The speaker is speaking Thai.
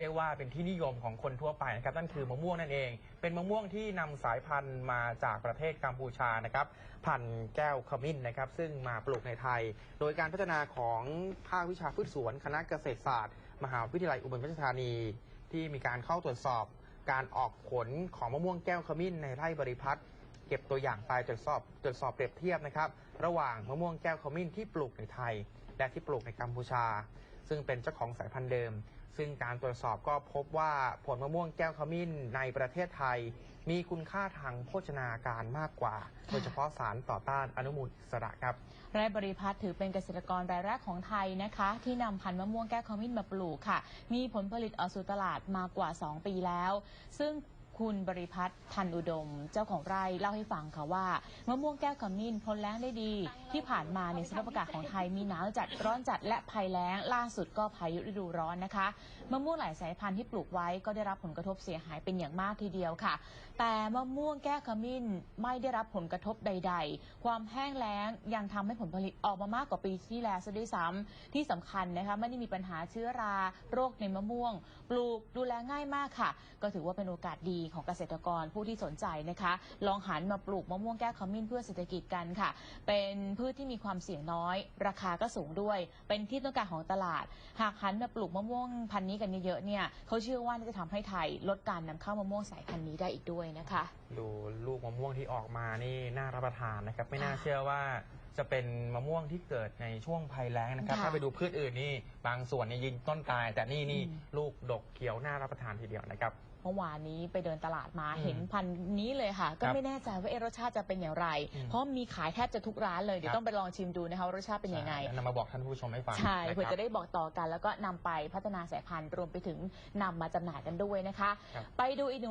เรียกว่าเป็นที่นิยมของคนทั่วไปนะครับนั่นคือมะม่วงนั่นเอง เป็นมะม่วงที่นำสายพันธุ์มาจากประเทศกัมพูชานะครับพันธุ์แก้วขมิ้นนะครับ ซึ่งมาปลูกในไทย โดยการพัฒนาของภาควิชาพืชสวน คณะเกษตรศาสตร์ มหาวิทยาลัยอุบลราชธานี ที่มีการเข้าตรวจสอบการออกผลของมะม่วงแก้วขมิ้นในไร่บริพัตรเก็บตัวอย่างไปตรวจสอบตรวจสอบเปรียบเทียบนะครับ ระหว่างมะม่วงแก้วขมิ้นที่ปลูกในไทย และที่ปลูกในกัมพูชา ซึ่งเป็นเจ้าของสายพันธุ์เดิม ซึ่งการตรวจสอบก็พบว่าผลมะม่วงแก้วขมิ้นในประเทศไทย มีคุณค่าทางโภชนาการมากกว่า โดยเฉพาะสารต่อต้านอนุมูลอิสระครับไร่บริพัตรถือเป็นเกษตรกรรายแรกของไทยนะคะ ที่นำพันธุ์มะม่วงแก้วขมิ้นมาปลูกค่ะ มีผลผลิตออกสู่ตลาดมากว่า 2 ปีแล้ว ซึ่ง คุณบริพัตรทันอุดม เจ้าของไร่เล่าให้ฟังค่ะว่ามะม่วงแก้วขมิ้นทนแล้งได้ดี ที่ผ่านมาในสภาพอากาศของไทยมีหนาวจัดร้อนจัดและภัยแล้ง ล่าสุดก็พายุฤดูร้อนนะคะมะม่วงหลายสายพันธุ์ที่ปลูกไว้ก็ได้รับผลกระทบเสียหายเป็นอย่างมากทีเดียวค่ะ แต่มะม่วงแก้วขมิ้นไม่ได้รับผลกระทบใด ๆ ความแห้งแล้งยังทำให้ผลผลิตออกมามากกว่าปีที่แล้วซะด้วยซ้ำที่สำคัญนะคะไม่ได้มีปัญหาเชื้อราโรคในมะม่วง ปลูกดูแลง่ายมากค่ะ ก็ถือว่าเป็นโอกาสดีของเกษตรกรผู้ที่สนใจนะคะ ลองหันมาปลูกมะม่วงแก้วขมิ้นเพื่อเศรษฐกิจกันค่ะ เป็นพืชที่มีความเสี่ยงน้อย ราคาก็สูงด้วย เป็นที่ต้องการของตลาด หากหันมาปลูกมะม่วงพันธุ์นี้กันเยอะๆเนี่ยเขาเชื่อว่าน่าจะทำให้ไทยลดการนำเข้ามะม่วงสายพันธุ์นี้ได้อีกด้วยนะคะ ดูลูกมะม่วงที่ออกมานี่น่ารับประทานนะครับ ไม่น่าค่ะเชื่อว่าจะเป็นมะม่วงที่เกิดในช่วงภัยแล้งนะครับค่ะถ้าไปดูพืชอื่นนี่บางส่วนเนี่ยยิงต้นตาย แต่นี่นี่อืมลูกดกเขียวน่ารับประทานทีเดียวนะครับเมื่อวานนี้ไปเดินตลาดมาอืมเห็นพันธุ์นี้เลยค่ะ ก็ครับไม่แน่ใจว่าเอะรสชาติจะเป็นอย่างไรอืมเพราะมีขายแทบจะทุกร้านเลย เดี๋ยครัวบต้องไปลองชิมดูนะคะว่ารสชาติเป็นยังไงแล้วนำมาบอกท่านผู้ชมให้ฟังใช่นคเพื่อรับจะได้บอกต่อกัน แล้วก็นำไปพัฒนาสายพันธุ์รวมไปถึงนำมาจำหน่ายกันด้วยนะคะครับไปดูอีกหนึ่ง